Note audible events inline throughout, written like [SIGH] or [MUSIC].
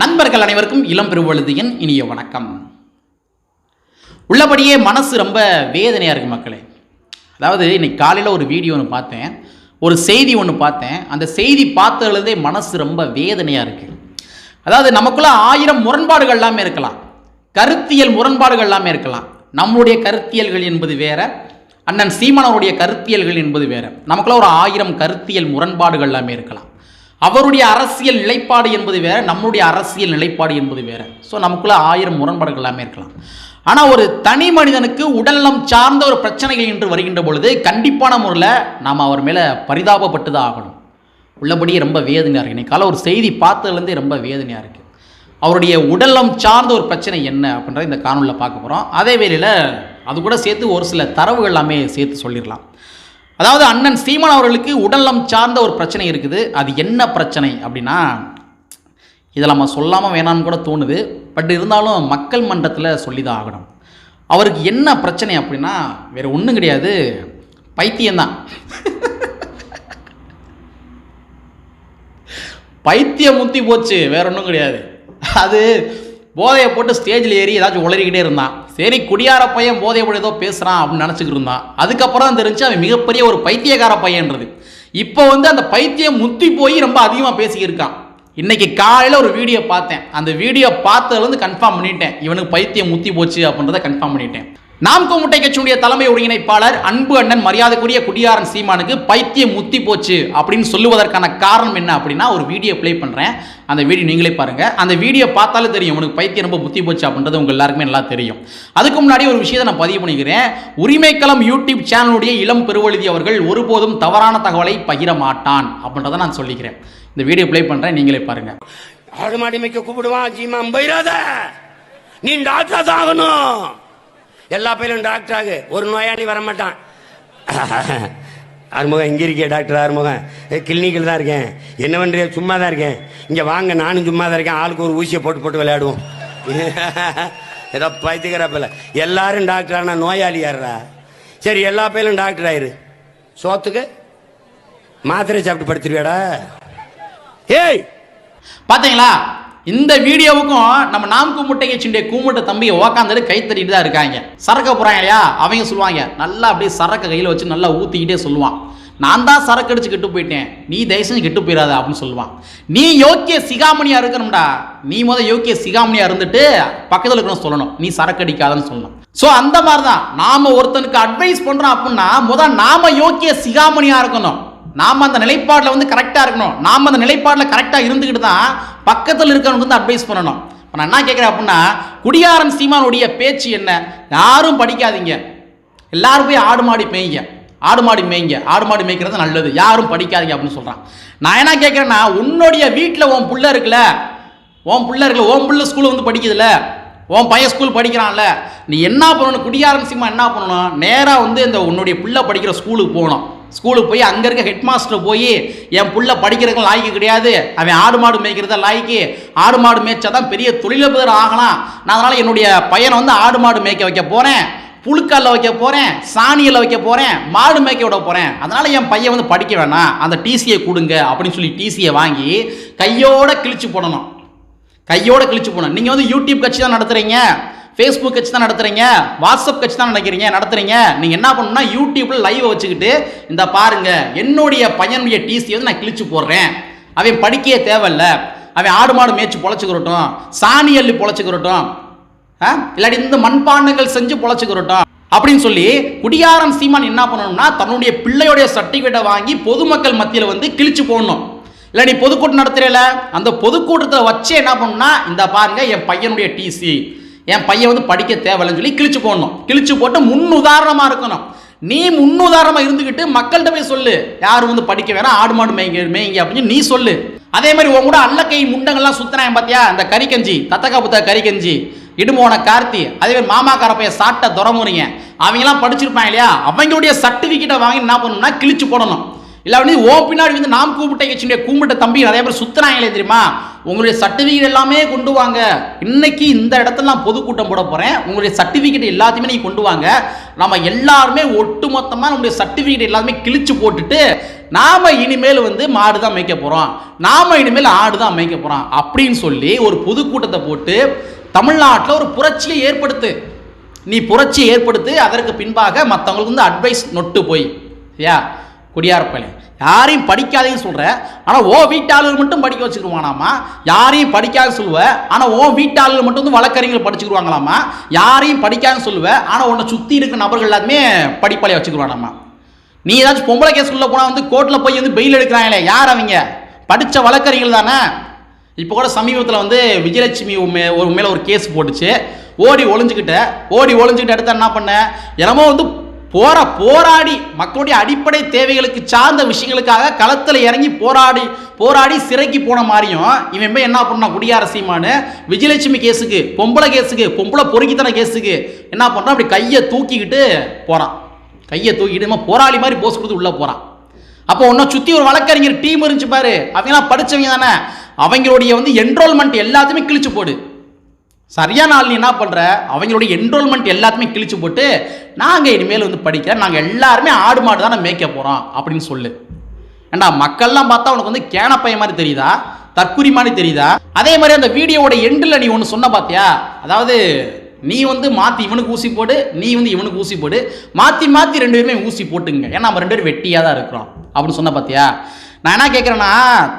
நண்பர்கள் அனைவருக்கும் இளம் பெருவழுதியின் இனிய வணக்கம். உள்ளபடியே மனசு ரொம்ப வேதனையாக இருக்குது மக்களே. அதாவது இன்னைக்கு காலையில் ஒரு வீடியோ ஒன்று பார்த்தேன். ஒரு செய்தி ஒன்று பார்த்தேன். அந்த செய்தி பார்த்ததுலேருந்தே மனசு ரொம்ப வேதனையாக இருக்குது அதாவது நமக்குள்ள ஆயிரம் முரண்பாடுகள் எல்லாமே இருக்கலாம். கருத்தியல் முரண்பாடுகள் எல்லாமே இருக்கலாம். நம்முடைய கருத்தியல்கள் என்பது வேற அண்ணன் சீமானவருடைய கருத்தியல்கள் என்பது வேற. நமக்குள்ள ஒரு ஆயிரம் கருத்தியல் முரண்பாடுகள் எல்லாமே இருக்கலாம். அவருடைய அரசியல் நிலைப்பாடு என்பது வேற நம்முடைய அரசியல் நிலைப்பாடு என்பது வேற. ஸோ நமக்குள்ள ஆயிரம் முரண்பாடுகள் எல்லாமே இருக்கலாம். ஆனால் ஒரு தனி மனிதனுக்கு உடல்நலம் சார்ந்த ஒரு பிரச்சனைகள் என்று வருகின்ற பொழுது கண்டிப்பான முறையில் நாம் அவர் மேலே பரிதாபப்பட்டு தான் ஆகணும். உள்ளபடியே ரொம்ப வேதனையாக இருக்குது இன்னைக்கால காலை ஒரு செய்தி பார்த்ததுலேருந்தே ரொம்ப வேதனையாக இருக்குது அவருடைய உடல்நலம் சார்ந்த ஒரு பிரச்சனை என்ன அப்படின்றத இந்த காணொலியில் பார்க்க போகிறோம் அதே வேளையில் அது கூட சேர்த்து ஒரு சில தரவுகள் எல்லாமே சேர்த்து சொல்லிடலாம். அதாவது அண்ணன் சீமான் அவர்களுக்கு உடல்நலம் சார்ந்த ஒரு பிரச்சனை இருக்குது. அது என்ன பிரச்சனை அப்படின்னா இதை நம்ம சொல்லாமல் வேணாம்னு கூட தோணுது. பட் இருந்தாலும் மக்கள் மன்றத்தில் சொல்லி தான் ஆகணும். அவருக்கு என்ன பிரச்சனை அப்படின்னா வேறு ஒன்றும் கிடையாது. பைத்தியம்தான். பைத்தியம் முத்தி போச்சு வேற ஒன்றும் கிடையாது. அது போதையை போட்டு ஸ்டேஜில் ஏறி ஏதாச்சும் உளறிக்கிட்டே இருந்தான். சரி குடியார பையன் போதையை போட்டு ஏதோ பேசுகிறான் அப்படின்னு நினச்சிக்கிட்டு இருந்தான். அதுக்கப்புறம் தான் தெரிஞ்சு அவன் மிகப்பெரிய ஒரு பைத்தியக்கார பையன்றது. இப்போ வந்து அந்த பைத்தியம் முத்தி போய் ரொம்ப அதிகமாக பேசிக்கிருக்கான். இன்னைக்கு காலையில் ஒரு வீடியோ பார்த்தேன். அந்த வீடியோ பார்த்ததுலேருந்து கன்ஃபார்ம் பண்ணிட்டேன். இவனுக்கு பைத்தியம் முத்தி போச்சு அப்படின்றத கன்ஃபார்ம் பண்ணிட்டேன். நாம் கூமுட்டை கட்சியுடைய தலைமை ஒருங்கிணைப்பாளர் அன்பு அண்ணன் மரியாதைக்குரிய குடியாரன் சீமானுக்கு பைத்தியம் முத்தி போச்சு அப்படின்னு சொல்லுவதற்கான காரணம் என்ன அப்படின்னா ஒரு வீடியோ ப்ளே பண்ணுறேன் அந்த வீடியோ நீங்களே பாருங்கள் அந்த வீடியோ பார்த்தாலே தெரியும் உனக்கு பைத்தியம் ரொம்ப முத்தி போச்சு அப்படின்றது உங்கள் எல்லாருக்குமே நல்லா தெரியும். அதுக்கு முன்னாடி ஒரு விஷயத்தை நான் பதிவு பண்ணிக்கிறேன். உரிமைக்களம் யூடியூப் சேனலுடைய இளம் பெருவழுதி அவர்கள் ஒருபோதும் தவறான தகவலை பகிர மாட்டான் அப்படின்றத நான் சொல்லிக்கிறேன். இந்த வீடியோ ப்ளே பண்ணுறேன் நீங்களே பாருங்கள் ஆடு மாடி மேய்க்க கூப்பிடுவான் ஜீமா போயிடாத நீ டாக்டர் தான் ஆகணும். எல்லா பேரும் டாக்டர் ஆகு. ஒரு நோயாளி வர மாட்டான் ஆறுமுகம் இங்கே இருக்கே டாக்டர் ஆறுமுகம். கிளினிக்கில் தான் இருக்கேன். என்ன பண்ணுறிய சும்மா தான் இருக்கேன். இங்கே வாங்க நானும் சும்மா தான் இருக்கேன். ஆளுக்கு ஒரு ஊசியை போட்டு போட்டு விளையாடுவோம். [LAUGHS] ஏதோ பைத்துக்கிறப்பில்ல எல்லாரும் டாக்டர் ஆனால் நோயாளி யாரா சரி எல்லா பேரும் டாக்டர் ஆயிரு. சோத்துக்கு மாத்திரை சாப்பிட்டு படுத்துருவியாடா? ஏய்! பார்த்தீங்களா இந்த வீடியோவுக்கும் நம்ம நாம் கும்பிட்டை சிண்டிய கூமுட்ட தம்பியை உக்காந்துட்டு கை தட்டிட்டு தான் இருக்காங்க. சரக்க போறாங்க இல்லையா? அவங்க சொல்லுவாங்க நல்லா அப்படியே சரக்க கையில் வச்சு நல்லா ஊத்திக்கிட்டே சொல்லுவான். நான் தான் சரக்கு அடிச்சு கெட்டு போயிட்டேன். நீ தயவு செஞ்சு கெட்டு போயிடாத அப்படின்னு சொல்லுவான். நீ யோக்கிய சிகாமணியா இருக்கணும்டா. நீ முத யோக்கிய சிகாமணியா இருந்துட்டு பக்கத்தில் இருக்கணும் சொல்லணும். நீ சரக்கு அடிக்காதன்னு சொல்லணும். ஸோ அந்த மாதிரி தான் நாம ஒருத்தனுக்கு அட்வைஸ் பண்றோம் அப்படின்னா முத நாம யோக்கிய சிகாமணியா இருக்கணும். நாம் அந்த நிலைப்பாட்டில் வந்து கரெக்டாக இருக்கணும். நாம் அந்த நிலைப்பாட்டில் கரெக்டாக இருந்துக்கிட்டு தான் பக்கத்தில் இருக்கிறவனுக்கு வந்து அட்வைஸ் பண்ணணும். இப்போ நான் என்ன கேட்குறேன் அப்படின்னா குடியாரன் சீமானுடைய பேச்சு என்ன? யாரும் படிக்காதீங்க. எல்லாரும் போய் ஆடு மாடி மேய்ங்க. ஆடு மாடி மேய்ங்க. ஆடு மாடி மேய்க்கிறது நல்லது. யாரும் படிக்காதீங்க அப்படின்னு சொல்கிறான் நான் என்ன கேட்குறேன்னா உன்னுடைய வீட்டில் உன் புள்ள இருக்குல்ல? உன் புள்ள இருக்குல்ல? உன் புள்ள ஸ்கூலில் வந்து படிக்குதுல்ல? உன் பையன் ஸ்கூல் படிக்கிறான்ல? நீ என்ன பண்ணணும்? குடியாரன் சீமா என்ன பண்ணணும்? நேராக வந்து இந்த உன்னுடைய பிள்ளை படிக்கிற ஸ்கூலுக்கு போகணும். ஸ்கூலுக்கு போய் அங்கே இருக்க ஹெட் மாஸ்டர் போய் என் புள்ள படிக்கிறதுக்கு லாய்க்கு கிடையாது. அவன் ஆடு மாடு மேய்க்கிறதா லாய்க்கு. ஆடு மாடு மேய்ச்சா தான் பெரிய தொழிலதிபர் ஆகலாம். நான் அதனால் என்னுடைய பையனை வந்து ஆடு மாடு மேய்க்க வைக்க போகிறேன் புழுக்காலில் வைக்க போகிறேன் சாணியில் வைக்க போகிறேன் மாடு மேய்க்க விட போகிறேன் அதனால் என் பையன் வந்து படிக்க வேணாம். அந்த டிசியை கொடுங்க. அப்படின்னு சொல்லி டிசியை வாங்கி கையோடு கிழிச்சு போடணும். கையோடு கிழிச்சு போடணும். நீங்கள் வந்து யூடியூப் கட்சி தான் நடத்துகிறீங்க ஃபேஸ்புக் கட்சி தான் நடத்துறீங்க வாட்ஸ்அப் கட்சி தான் நடக்கிறீங்க நடத்துறீங்க. நீங்கள் என்ன பண்ணணும்னா யூடியூப்ல லைவ் வச்சுக்கிட்டு இந்த பாருங்க என்னுடைய பையனுடைய டிசி வந்து நான் கிழிச்சு போடுறேன். அவன் படிக்கவே தேவையில்ல. அவன் ஆடு மாடு மேய்ச்சி பொழைச்சிக்கிறட்டும் சாணி அள்ளி பொழைச்சிக்கிறட்டும் ஆ? இல்லாட்டி இந்த மண்பாண்டங்கள் செஞ்சு பொழைச்சிக்கிறட்டும் அப்படின்னு சொல்லி குடியாரம் சீமான் என்ன பண்ணணும்னா தன்னுடைய பிள்ளையுடைய சர்டிஃபிகேட்டை வாங்கி பொதுமக்கள் மத்தியில் வந்து கிழிச்சு போடணும். இல்லை நீ பொதுக்கூட்டம் நடத்துறல அந்த பொதுக்கூட்டத்தில் வச்சு என்ன பண்ணணும்னா இந்த பாருங்க என் பையனுடைய டிசி என் பையன் வந்து படிக்க தேவையில்லைன்னு சொல்லி கிழிச்சு போடணும். கிழிச்சு போட்டு முன் உதாரணமாக இருக்கணும். நீ முன்னுதாரணமாக இருந்துக்கிட்டு மக்கள்கிட்ட போய் சொல்லு. யாரும் வந்து படிக்க வேணாம் ஆடு மாடு மேய்ங்க மேய்ங்க அப்படின்னு நீ சொல்லு. அதே மாதிரி உன் கூட அல்லக்கை முண்டங்கள்லாம் சுத்துறாங்க பார்த்தியா இந்த கறிக்கஞ்சி தத்தக்கா புத்த கறிக்கஞ்சி இடுமோன கார்த்தி அதே மாதிரி மாமாக்கார பையன் சாட்டை துறமுறீங்க. அவங்கெல்லாம் படிச்சிருப்பாங்க இல்லையா? அவங்களுடைய சர்டிஃபிகேட்டை வாங்கி என்ன பண்ணணும்னா கிழிச்சு போடணும். இல்லை வந்து ஓ பின்னாடி வந்து நாம் கூப்பிட்ட கட்சியுடைய கூப்பிட்ட தம்பி நிறைய பேர் சுத்துறாங்களே தெரியுமா? உங்களுடைய சர்டிஃபிகேட் எல்லாமே கொண்டு வாங்க. இன்னைக்கு இந்த இடத்துல நான் பொதுக்கூட்டம் போட போகிறேன் உங்களுடைய சர்டிஃபிகேட் எல்லாத்தையுமே நீ கொண்டு வாங்க. நம்ம எல்லாருமே ஒட்டுமொத்தமாக நம்முடைய சர்டிஃபிகேட் எல்லாமே கிழிச்சு போட்டுட்டு நாம் இனிமேல் வந்து மாடு தான் மேய்க்க போகிறோம் நாம் இனிமேல் ஆடு தான் மேய்க்க போகிறோம் அப்படின்னு சொல்லி ஒரு பொதுக்கூட்டத்தை போட்டு தமிழ்நாட்டில் ஒரு புரட்சியை ஏற்படுத்து. நீ புரட்சி ஏற்படுத்து அதற்கு பின்பாக மற்றவங்களுக்கு வந்து அட்வைஸ் நொட்டு போய். சரியா? குடியாரப்பள்ளி. யாரையும் படிக்காதேன்னு சொல்கிறேன் ஆனால் ஓ வீட்டாளர்கள் மட்டும் படிக்க வச்சுக்கிடுவானாமா? யாரையும் படிக்காத சொல்லுவ ஆனால் ஓ வீட்டாளர்கள் மட்டும் வந்து வழக்கறிஞர்கள் படிச்சுக்கிடுவாங்களாமா? யாரையும் படிக்காதுன்னு சொல்லுவ ஆனால் உன்னை சுற்றி இருக்கிற நபர்கள் எல்லாருமே படிப்பாளைய வச்சுக்கிடுவானாமா? நீ ஏதாச்சும் பொம்பளை கேஸ் உள்ள போனால் வந்து கோர்ட்டில் போய் வந்து பெயில் எடுக்கிறாங்களே யார் அவங்க? படித்த வழக்கறிஞர்கள் தானே? இப்போ கூட சமீபத்தில் வந்து விஜயலட்சுமி ஒரு மேலே ஒரு கேஸ் போட்டுச்சு. ஓடி ஒளிஞ்சுக்கிட்ட ஓடி ஒளிஞ்சுக்கிட்ட அடுத்து என்ன பண்ண? என்னமோ வந்து போற போராடி மக்களுடைய அடிப்படை தேவைகளுக்கு சார்ந்த விஷயங்களுக்காக களத்தில் இறங்கி போராடி போராடி சிறைக்கு போன மாதிரியும் இவன் போய் என்ன பண்ணான்? குடியார சீமானு விஜயலட்சுமி கேஸுக்கு பொம்பளை கேஸுக்கு பொம்பளை பொறுக்கித்தன கேஸுக்கு என்ன பண்ணுறான் அப்படி கையை தூக்கிக்கிட்டு போகிறான் கையை தூக்கிட்டு போராளி மாதிரி போஸ் கொடுத்து உள்ளே போகிறான் அப்போ உன்னை சுற்றி ஒரு வழக்கறிஞர் டீம் இருந்துச்சு பாரு. அவங்களாம் படிச்சவங்க தானே. அவங்களுடைய வந்து என்ரோல்மெண்ட் எல்லாத்தையுமே கிழிச்சு போடு. சரியான ஆள் நீ என்ன பண்ணுற அவங்களுடைய என்ரோல்மெண்ட் எல்லாத்தையுமே கிழிச்சு போட்டு நாங்கள் இனிமேல் வந்து படிக்கிறேன் நாங்கள் எல்லாருமே ஆடு மாடு தானே மேய்க்க போகிறோம் அப்படின்னு சொல்லு. ஏண்டா மக்கள்லாம் பார்த்தா உனக்கு வந்து கேனப்பைய மாதிரி தெரியுதா? தற்குறி மாதிரி தெரியுதா? அதே மாதிரி அந்த வீடியோவோட எண்டில் நீ ஒன்று சொன்ன பார்த்தியா அதாவது நீ வந்து மாற்றி இவனுக்கு ஊசி போடு நீ வந்து இவனுக்கு ஊசி போடு மாற்றி மாற்றி ரெண்டு பேருமே ஊசி போட்டுங்க. ஏன்னா நம்ம ரெண்டு பேரும் வெட்டியாக தான் இருக்கிறோம். அப்படின்னு சொன்ன பார்த்தியா நான் என்ன கேட்குறேன்னா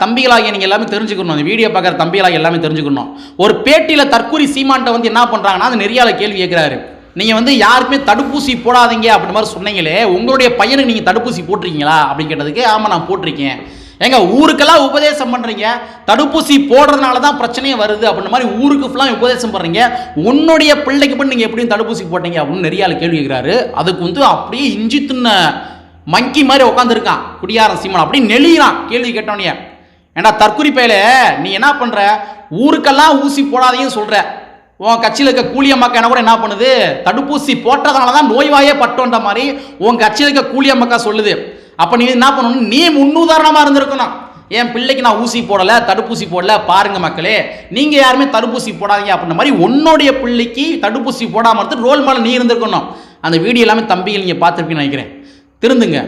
தம்பிகளாகிய நீங்கள் எல்லாமே தெரிஞ்சுக்கணும். அந்த வீடியோ பார்க்குற தம்பிகளாக எல்லாமே தெரிஞ்சுக்கணும். ஒரு பேட்டியில் தற்கூரி சீமான்ட்ட வந்து என்ன பண்ணுறாங்கன்னா அந்த நெறியால கேள்வி கேட்குறாரு நீங்கள் வந்து யாருக்குமே தடுப்பூசி போடாதீங்க அப்படி மாதிரி சொன்னீங்களே உங்களுடைய பையனுக்கு நீங்கள் தடுப்பூசி போட்டிருக்கீங்களா அப்படின்னு கேட்டதுக்கு ஆமாம் நான் போட்டிருக்கேன். ஏங்க ஊருக்கெல்லாம் உபதேசம் பண்ணுறீங்க தடுப்பூசி போடுறதுனால தான் பிரச்சனையே வருது அப்படின்ற மாதிரி ஊருக்கு ஃபுல்லாக உபதேசம் பண்ணுறீங்க உன்னுடைய பிள்ளைக்கு பண்ணி நீங்கள் எப்படியும் தடுப்பூசி போட்டீங்க அப்படின்னு நிறைய கேள்வி கேட்குறாரு அதுக்கு வந்து அப்படியே இஞ்சி தின்ன மங்கி மாதிரி உட்காந்துருக்கான் குடியாரன் சீமான் அப்படின்னு நெளியிறான். கேள்வி கேட்டவனே ஏன்னா தற்குறி நீ என்ன பண்ணுற ஊருக்கெல்லாம் ஊசி போடாதீங்கன்னு சொல்கிற உன் கட்சியில் இருக்க கூலியம்மாக்கா என்ன கூட என்ன பண்ணுது? தடுப்பூசி போட்டதுனால தான் நோய்வாயே பட்டோன்ற மாதிரி உன் கட்சியில் இருக்க கூலியம்மாக்கா சொல்லுது. அப்போ நீ என்ன பண்ணணும்? நீ முன்னுதாரணமாக இருந்திருக்கணும். என் பிள்ளைக்கு நான் ஊசி போடலை தடுப்பூசி போடல. பாருங்க மக்களே நீங்கள் யாருமே தடுப்பூசி போடாதீங்க அப்படின்ற மாதிரி உன்னுடைய பிள்ளைக்கு தடுப்பூசி போடாமல் இருந்து ரோல் மாடல் நீ இருந்திருக்கணும். அந்த வீடியோ எல்லாமே தம்பிகள் நீங்கள் பார்த்துருப்பீங்கன்னு நினைக்கிறேன். திருந்துங்க.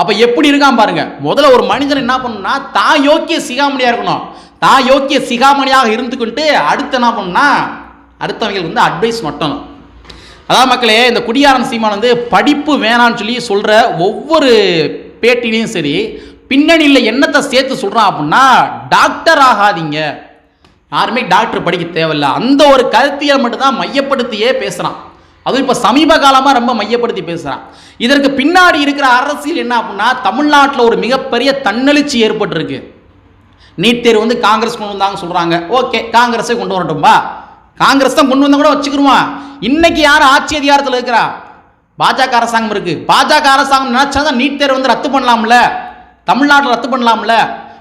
அப்போ எப்படி இருக்கான் பாருங்க. முதல்ல ஒரு மனிதன் என்ன பண்ணணும்னா தான் யோக்கிய சிகாமணியாக இருக்கணும். தான் யோக்கிய சிகாமணியாக இருந்துக்கிட்டு அடுத்து என்ன பண்ணுன்னா அடுத்தவங்களுக்கு வந்து அட்வைஸ் மட்டும். அதான் மக்களே இந்த குடியாரன் சீமான் வந்து படிப்பு வேணான்னு சொல்லி சொல்கிற ஒவ்வொரு பேட்டிலையும் சரி பின்னணியில் என்னத்தை சேர்த்து சொல்கிறான் அப்படின்னா டாக்டர் ஆகாதீங்க. யாருமே டாக்டர் படிக்க தேவையில்ல. அந்த ஒரு கருத்தியை மட்டும்தான் மையப்படுத்தியே பேசுகிறான் அதுவும் இப்போ சமீப காலமாக ரொம்ப மையப்படுத்தி பேசுகிறான் இதற்கு பின்னாடி இருக்கிற அரசியல் என்ன அப்படின்னா தமிழ்நாட்டில் ஒரு மிகப்பெரிய தன்னெழுச்சி ஏற்பட்டிருக்கு. நீட் தேர்வு வந்து காங்கிரஸ் கொண்டு வந்தாங்க சொல்கிறாங்க ஓகே காங்கிரஸே கொண்டு வரட்டும்பா. காங்கிரஸ் தான் கொண்டு வந்தா கூட வச்சுக்கிருவான் இன்னைக்கு யார் ஆட்சி அதிகாரத்தில் இருக்கிறா? பாஜக அரசாங்கம் இருக்குது பாஜக அரசாங்கம் நினைச்சா தான் நீட் தேர்வு வந்து ரத்து பண்ணலாம்ல. தமிழ்நாட்டில் ரத்து பண்ணலாம்ல.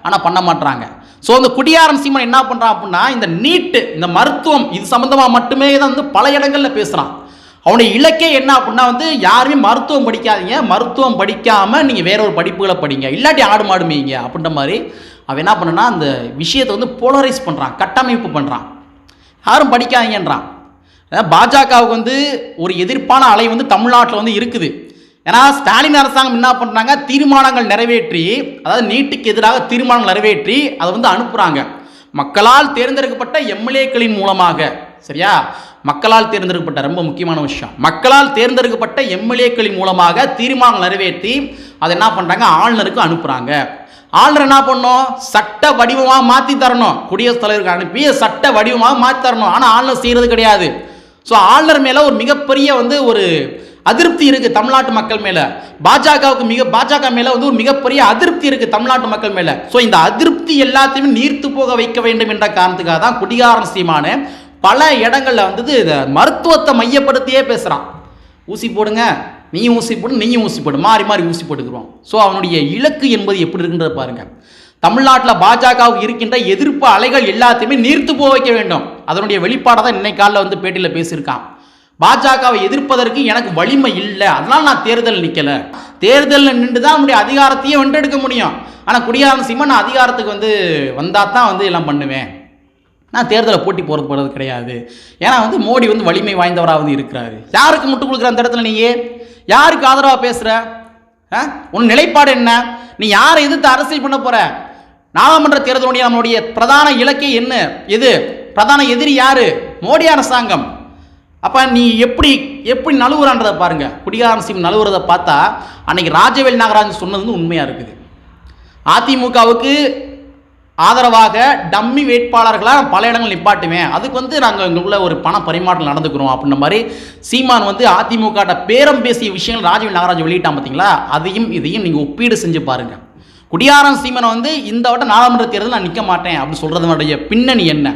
ஆனால் பண்ண மாட்டாங்க ஸோ இந்த குடியாரன் சீமன் என்ன பண்ணுறான் அப்படின்னா இந்த நீட்டு இந்த மருத்துவம் இது சம்மந்தமாக மட்டுமே தான் வந்து பல இடங்களில் பேசுகிறான் அவனுடைய இலக்கே என்ன அப்படின்னா வந்து யாருமே மருத்துவம் படிக்காதீங்க. மருத்துவம் படிக்காமல் நீங்கள் வேற ஒரு படிப்புகளை படிங்க. இல்லாட்டி ஆடு மாடு அப்படின்ற மாதிரி அவன் என்ன பண்ணனா அந்த விஷயத்தை வந்து போலரைஸ் பண்ணுறான் கட்டமைப்பு பண்ணுறான் யாரும் படிக்காதீங்கன்றான். அதாவது பாஜகவுக்கு வந்து ஒரு எதிர்ப்பான அலை வந்து தமிழ்நாட்டில் வந்து இருக்குது. ஏன்னா ஸ்டாலின் அரசாங்கம் என்ன பண்ணுறாங்க தீர்மானங்கள் நிறைவேற்றி அதாவது நீட்டுக்கு எதிராக தீர்மானங்கள் நிறைவேற்றி அதை வந்து அனுப்புகிறாங்க மக்களால் தேர்ந்தெடுக்கப்பட்ட எம்எல்ஏக்களின் மூலமாக. சரியா? மக்களால் தேர்ந்தெடுக்கப்பட்ட ரொம்ப முக்கியமான விஷயம். மக்களால் தேர்ந்தெடுக்கப்பட்ட எம்எல்ஏக்களின் மூலமாக தீர்மானம் நிறைவேற்றி அதை என்ன பண்ணுறாங்க ஆளுநருக்கு அனுப்புகிறாங்க ஆளுநர் என்ன பண்ணணும்? சட்ட வடிவமாக மாற்றி தரணும். குடியரசுத் தலைவருக்கு அனுப்பி சட்ட வடிவமாக மாற்றி தரணும். ஆனால் ஆளுநர் செய்கிறது கிடையாது. ஸோ ஆளுநர் மேலே ஒரு மிகப்பெரிய வந்து ஒரு அதிருப்தி இருக்குது தமிழ்நாட்டு மக்கள் மேலே. பாஜகவுக்கு மிக பாஜக மேலே வந்து ஒரு மிகப்பெரிய அதிருப்தி இருக்குது தமிழ்நாட்டு மக்கள் மேலே. ஸோ இந்த அதிருப்தி எல்லாத்தையுமே நீர்த்து போக வைக்க வேண்டும் என்ற காரணத்துக்காக தான் குடிகாரன் சீமானு பல இடங்களில் வந்து இந்த மருத்துவத்தை மையப்படுத்தியே பேசுகிறான் ஊசி போடுங்க நீயும் ஊசி போடு நீயும் ஊசி போடு மாறி மாறி ஊசி போட்டுக்கிறோம் ஸோ அவனுடைய இலக்கு என்பது எப்படி இருக்குன்றத பாருங்கள் தமிழ்நாட்டில் பாஜகவுக்கு இருக்கின்ற எதிர்ப்பு அலைகள் எல்லாத்தையுமே நீர்த்து போக வைக்க வேண்டும். அதனுடைய வெளிப்பாடை தான் இன்னைக்கு காலைல வந்து பேட்டியில் பேசியிருக்கான். பாஜகவை எதிர்ப்பதற்கு எனக்கு வலிமை இல்லை. அதனால நான் தேர்தல் நிற்கலை தேர்தலில் நின்று தான் நம்முடைய அதிகாரத்தையே வென்றெடுக்க முடியும். ஆனால் குடியாரன் சிம்மன் நான் அதிகாரத்துக்கு வந்து வந்தால் தான் வந்து எல்லாம் பண்ணுவேன். நான் தேர்தலை போட்டி போகிறது போகிறது கிடையாது. ஏன்னா வந்து மோடி வந்து வலிமை வாய்ந்தவராக வந்து இருக்கிறாரு. யாருக்கு முட்டு கொடுக்குற அந்த இடத்துல நீ யாருக்கு ஆதரவாக பேசுகிற ஆ? உன் நிலைப்பாடு என்ன? நீ யாரை எதிர்த்து அரசியல் பண்ண போகிற நாடாளுமன்ற தேர்தலுடைய நம்மளுடைய பிரதான இலக்கை என்ன? எது? பிரதான எதிரி யாரு? மோடி அரசாங்கம். அப்போ நீ எப்படி எப்படி நழுவுறான்றதை பாருங்க. குடிகாரன் சிம் நழுவுறதை பார்த்தா அன்னைக்கு ராஜவேல் நாகராஜன் சொன்னது வந்து உண்மையாக இருக்குது. அதிமுகவுக்கு ஆதரவாக டம்மி வேட்பாளர்களாக பல இடங்கள் நிப்பாட்டுவேன். அதுக்கு வந்து நாங்கள் எங்களுக்குள்ள ஒரு பண பரிமாற்றம் நடந்துக்கிறோம் அப்படின்ற மாதிரி சீமான் வந்து அதிமுக பேரம் பேசிய விஷயங்கள் ராஜீவ் நாகராஜ் வெளியிட்டான் பார்த்தீங்களா அதையும் இதையும் நீங்கள் ஒப்பீடு செஞ்சு பாருங்கள் குடியாரம் சீமனை வந்து இந்த வட்டம் நாடாளுமன்ற தேர்தலில் நான் நிற்க மாட்டேன் அப்படின்னு சொல்கிறதுனுடைய பின்னணி என்ன?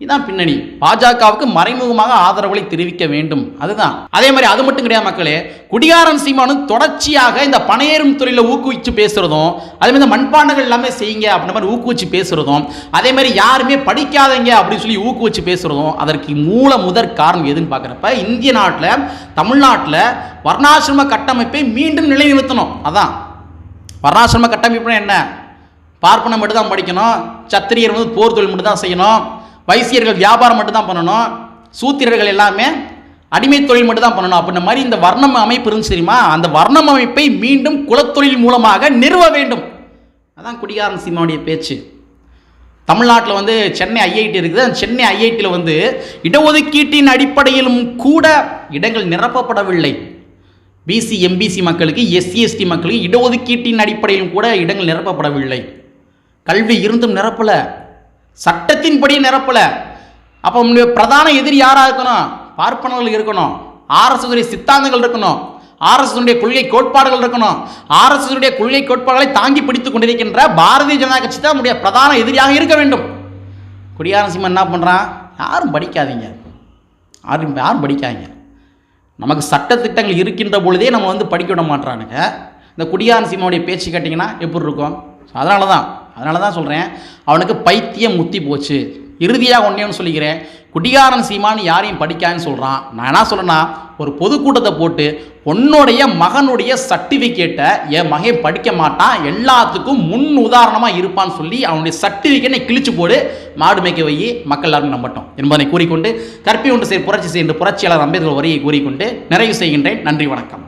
இதுதான் பின்னணி. பாஜகவுக்கு மறைமுகமாக ஆதரவுகளை தெரிவிக்க வேண்டும். அதுதான். அதே மாதிரி அது மட்டும் கிடையாது மக்களே குடியாரன் சீமானும் தொடர்ச்சியாக இந்த பணையேறும் தொழிலை ஊக்குவிச்சு பேசுறதும் அதே மாதிரி இந்த மண்பாண்டங்கள் எல்லாமே செய்யுங்க அப்படின்ற மாதிரி ஊக்குவிச்சு பேசுறதும் அதே மாதிரி யாருமே படிக்காதீங்க அப்படின்னு சொல்லி ஊக்குவிச்சு பேசுறதும் அதற்கு மூல முதற் காரணம் எதுன்னு பார்க்குறப்ப இந்திய நாட்டில் தமிழ்நாட்டில் வர்ணாசிரம கட்டமைப்பை மீண்டும் நிலைநிறுத்தணும். அதான். வர்ணாசிரம கட்டமைப்புனா என்ன? பார்ப்பனம் மட்டும் தான் படிக்கணும் சத்திரியர் வந்து போர் தொழில் மட்டும் தான் செய்யணும் வைசியர்கள் வியாபாரம் மட்டும் தான் பண்ணணும் சூத்திரர்கள் எல்லாமே அடிமை தொழில் மட்டும் தான் பண்ணணும் அப்படின்ற மாதிரி இந்த வர்ணம் அமைப்பு இருந்துச்சு தெரியுமா? அந்த வர்ணம் அமைப்பை மீண்டும் குலத்தொழில் மூலமாக நிறுவ வேண்டும். அதான் குடிகாரன் சீமாவுடைய பேச்சு. தமிழ்நாட்டில் வந்து சென்னை ஐஐடி இருக்குது. அந்த சென்னை ஐஐடியில் வந்து இடஒதுக்கீட்டின் அடிப்படையிலும் கூட இடங்கள் நிரப்பப்படவில்லை. பிசி எம்பிசி மக்களுக்கு எஸ்சி எஸ்டி மக்களுக்கு இடஒதுக்கீட்டின் அடிப்படையிலும் கூட இடங்கள் நிரப்பப்படவில்லை. கல்வி இருந்தும் நிரப்பலை. சட்டத்தின்படி நிரப்பல. அப்போ பிரதான எதிரி யாராக இருக்கணும்? பார்ப்பனர்கள் இருக்கணும். ஆர்எஸ்எஸ் சித்தாந்தங்கள் இருக்கணும். ஆர்எஸ்எஸ் கொள்கை கோட்பாடுகள் இருக்கணும். ஆர்எஸ்எஸ் கொள்கை கோட்பாடுகளை தாங்கி பிடித்துக் கொண்டிருக்கின்ற பாரதிய ஜனதா கட்சி தான் நம்முடைய பிரதான எதிரியாக இருக்க வேண்டும். குடியாரன் சிம்மன் என்ன பண்ணுறான் யாரும் படிக்காதீங்க. யாரும் யாரும் படிக்காதீங்க. நமக்கு சட்டத்திட்டங்கள் இருக்கின்ற பொழுதே நம்ம வந்து படிக்க விட மாட்றானுங்க. இந்த குடியாரன் பேச்சு கேட்டிங்கன்னா எப்படி இருக்கும்? அதனால தான் அதனால தான் சொல்கிறேன் அவனுக்கு பைத்தியம் முத்தி போச்சு. இறுதியாக ஒன்றே சொல்லிக்கிறேன்? குடிகாரன் சீமான்னு யாரையும் படிக்காதுன்னு சொல்கிறான் நான் என்ன சொல்கிறேன்னா ஒரு பொதுக்கூட்டத்தை போட்டு உன்னுடைய மகனுடைய சர்டிஃபிகேட்டை என் மகன் படிக்க மாட்டான் எல்லாத்துக்கும் முன் உதாரணமாக இருப்பான்னு சொல்லி அவனுடைய சர்டிஃபிகேட்டை கிழிச்சு போடு. மாடு மேய்க்க வை மக்கள் எல்லாரும் நம்பட்டும். என்பதனை கூறிக்கொண்டு கற்பி ஒன்று செய்ய புரட்சி செய்கின்ற புரட்சியாளர் அம்பேத்கர் வரியை கூறிக்கொண்டு நிறைவு செய்கின்றேன். நன்றி வணக்கம்.